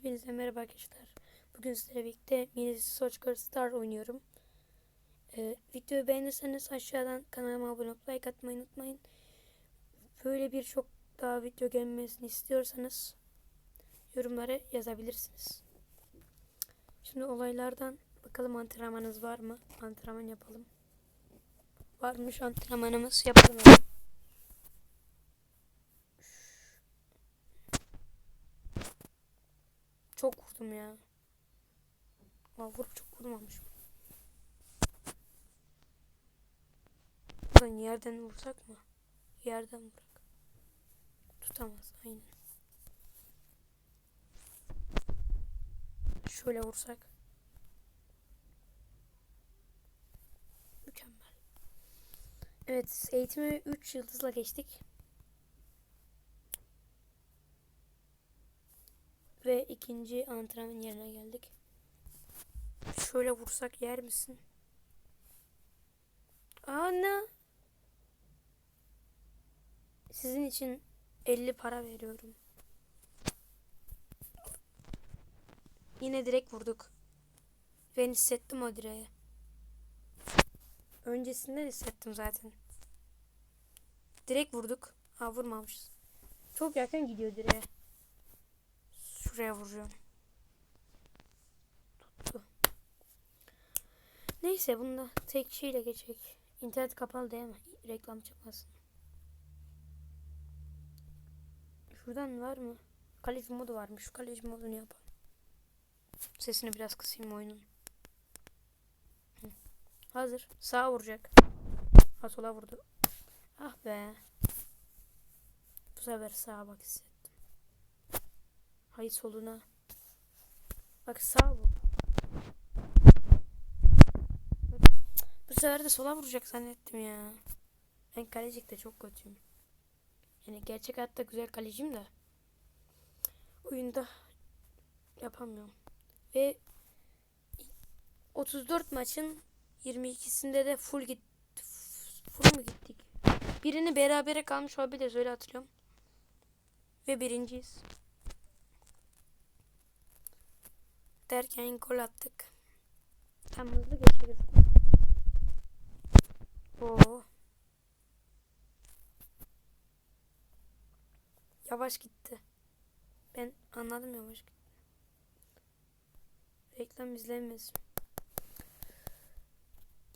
Hepinize merhaba arkadaşlar. Bugün sizlerle birlikte Mini Soccer Star oynuyorum. Ee, videoyu beğenirseniz aşağıdan kanalıma abone olup like atmayı unutmayın. Böyle birçok daha video gelmesini istiyorsanız yorumlara yazabilirsiniz. Şimdi olaylardan bakalım antrenmanınız var mı? Antrenman yapalım. Varmış antrenmanımız yapalım. Vurdum ya. Aa, vurup çok vurmamışım. Buradan yerden vursak mı? Yerden vurak. Tutamaz aynen. Şöyle vursak. Mükemmel. Evet eğitimi 3 yıldızla geçtik. Ve ikinci antrenman yerine geldik. Şöyle vursak yer misin? Ana. Sizin için 50 para veriyorum. Yine direkt vurduk. Ben hissettim o direği. Öncesinden hissettim zaten. Direkt vurduk. Ha vurmamışız. Çok yakın gidiyor direğe. Şuraya vuracağım. Tuttu. Neyse bunda tek şeyle geçecek. İnternet kapalı değil mi? Reklam çıkmasın. Şuradan var mı? Kaleci modu varmış. Şu kaleci modunu yapalım. Sesini biraz kısayım oyunun. Hazır. Sağa vuracak. Ha sola vurdu. Ah be. Bu sefer sağa bak hissettim. Hayır soluna. Bak sağa vur. Bu sefer de sola vuracak zannettim ya. Ben kalecikte çok kötüyüm. Yani gerçek hayatta güzel kaleciyim de. Oyunda yapamıyorum. Ve 34 maçın 22'sinde de full git full mu gittik? Birini berabere kalmış olabiliriz öyle hatırlıyorum. Ve birinciyiz. Derken gol attık. Tam hızlı geçeriz. Oo. Yavaş gitti. Ben anladım yavaş gitti. Reklam izlenmesin.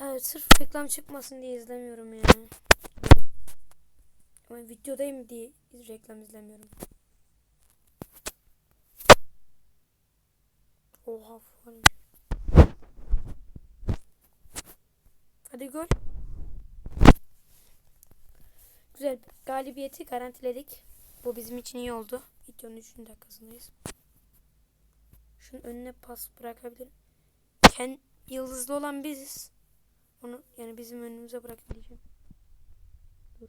Evet sırf reklam çıkmasın diye izlemiyorum yani. Ama videodayım diye reklam izlemiyorum. Oha falan. Hadi gol. Güzel. Galibiyeti garantiledik. Bu bizim için iyi oldu. Videonun 3. dakikasındayız. Şunun önüne pas bırakabilirim. Ken yıldızlı olan biziz. Onu yani bizim önümüze bırakabileceğim. Dur.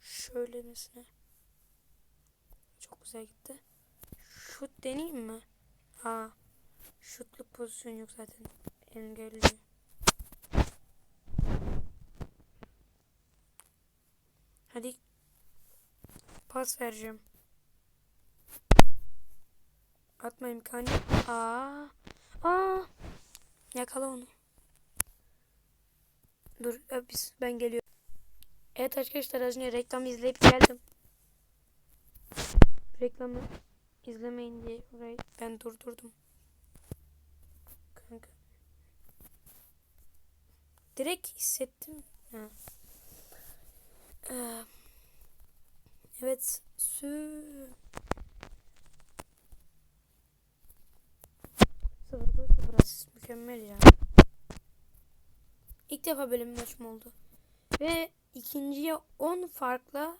Şöyle mesela. Çok güzel gitti. Şut deneyeyim mi? Ha. Şutluk pozisyon yok zaten. Engelliyor. Hadi. Pas vereceğim. Atma imkanı. Aa. Aa. Yakala onu. Dur ya biz ben geliyorum. Evet arkadaşlar az önce reklam izleyip geldim. Reklamı izlemeyin diye burayı ben durdurdum. Direkt hissettim. Ha. Ee, evet. Sü. Sıfır gol sıfır asist. Mükemmel ya. İlk defa böyle bir maçım oldu. Ve ikinciye 10 farkla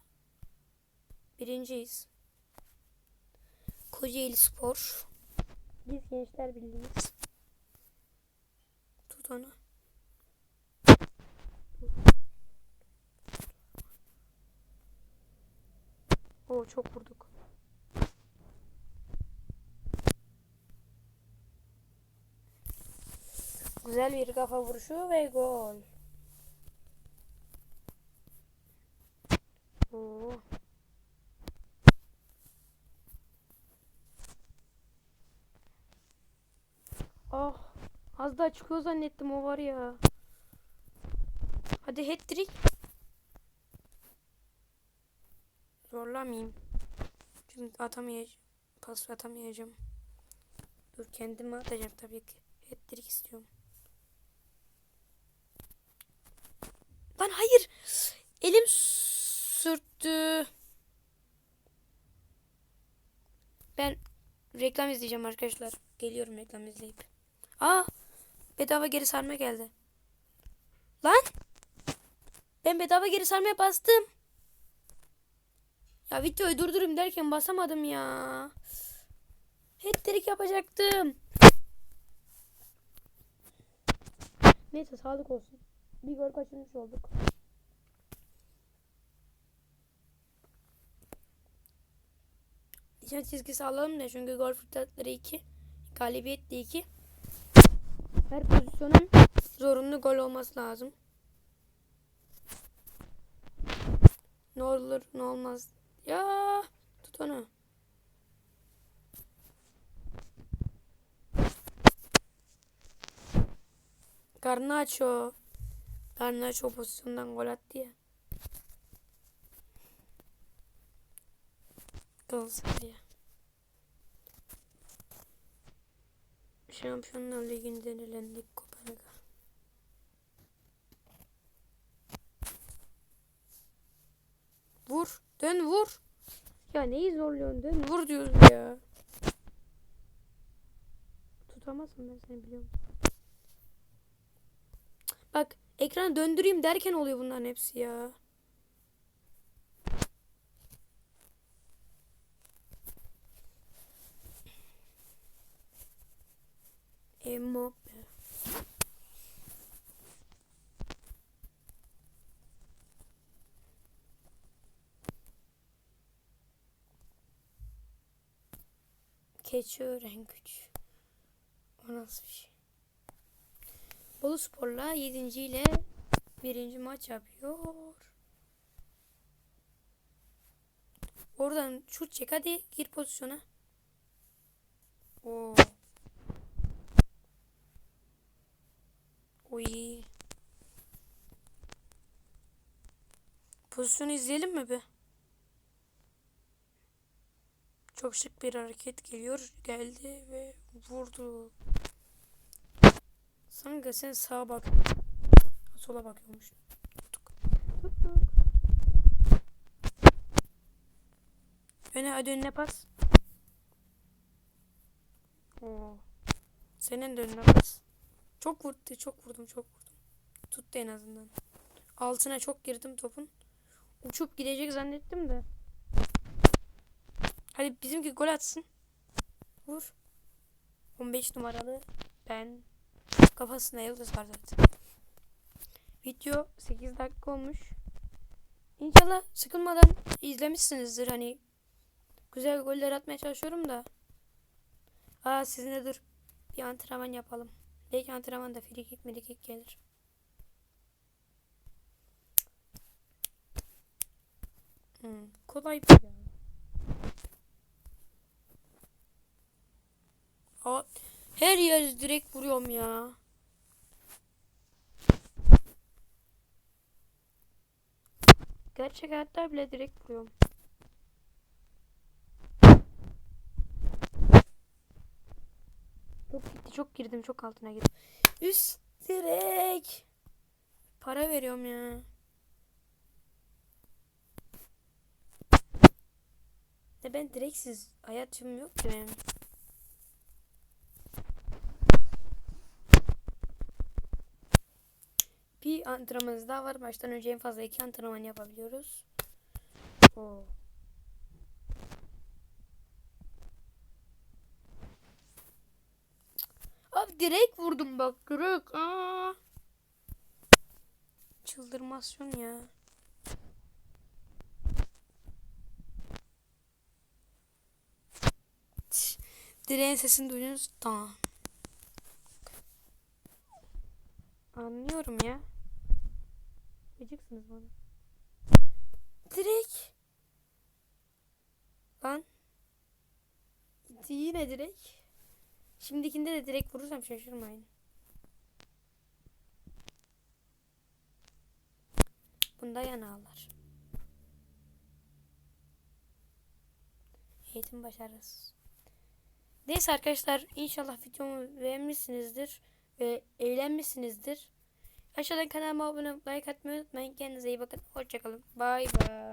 birinciyiz. Kocaeli Spor. Biz Gençler Birliği'yiz. Tut onu. Oo çok vurduk. Güzel bir kafa vuruşu ve gol. Oo. Ah. Az daha çıkıyor zannettim o var ya. Hadi hat-trick. Zorlamayayım. Çünkü atamayacağım. Pas atamayacağım. Dur kendime atacağım tabii ki. Hat-trick istiyorum. Lan hayır. Elim sürttü. Ben reklam izleyeceğim arkadaşlar. Geliyorum reklam izleyip. Aa, bedava geri sarma geldi. Lan! Ben bedava geri sarmaya bastım. Ya videoyu durdurayım derken basamadım ya. Hattrick yapacaktım. Neyse sağlık olsun. Bir gol kaçırmış olduk. Nişan çizgisi alalım da çünkü gol fırsatları 2. Galibiyet de 2. Her pozisyonun zorunlu gol olması lazım. Ne olur ne olmaz. Ya tut onu. Garnacho. Garnacho pozisyondan gol attı ya. Galatasaray. Şampiyonlar Ligi'nden elendik Kopenhag'a. Vur. Dön vur. Ya neyi zorluyorsun? Dön vur diyoruz ya. Tutamazsın ben seni biliyorum. Bak ekranı döndüreyim derken oluyor bunların hepsi ya. Mbappe. Keçi öğren güç. O nasıl bir şey? Bolu Spor'la 7. ile 1. maç yapıyor. Oradan şut çek hadi gir pozisyona. Oo. Oy. Pozisyonu izleyelim mi be? Çok şık bir hareket geliyor. Geldi ve vurdu. Sanki sen sağa bak. Sola bakıyormuş. Tuttuk. Öne hadi önüne pas. Oo. Senin de önüne pas. Çok vurdu. Çok vurdum. Çok vurdum. Tuttu en azından. Altına çok girdim topun. Uçup gidecek zannettim de. Hadi bizimki gol atsın. Vur. 15 numaralı ben. Kafasında yıldız var zaten. Video 8 dakika olmuş. İnşallah sıkılmadan izlemişsinizdir. Hani güzel goller atmaya çalışıyorum da. Aa sizinle dur. Bir antrenman yapalım. Belki antrenmanda free kick mi kick gelir. Hmm, kolay bir ya. Her yer direkt vuruyorum ya. Gerçek hayatta bile direkt vuruyorum. Çok gitti, çok girdim, çok altına girdim. Üst direk. Para veriyorum ya. Ya ben direksiz hayatım yok ki benim. Bir antrenmanımız daha var. Baştan önce en fazla iki antrenman yapabiliyoruz. Oo. Abi direkt vurdum bak direkt. Aa. Çıldırmasyon ya. Direğin sesini duydunuz. Tamam. Anlıyorum ya. Gıcıksınız bana. Direkt. Lan. Yine direkt. Şimdikinde de direkt vurursam şaşırmayın. Bunda yan ağlar. Eğitim başarısız. Neyse arkadaşlar inşallah videomu beğenmişsinizdir ve eğlenmişsinizdir. Aşağıdan kanalıma abone olup like atmayı unutmayın. Kendinize iyi bakın. Hoşçakalın. Bay bay.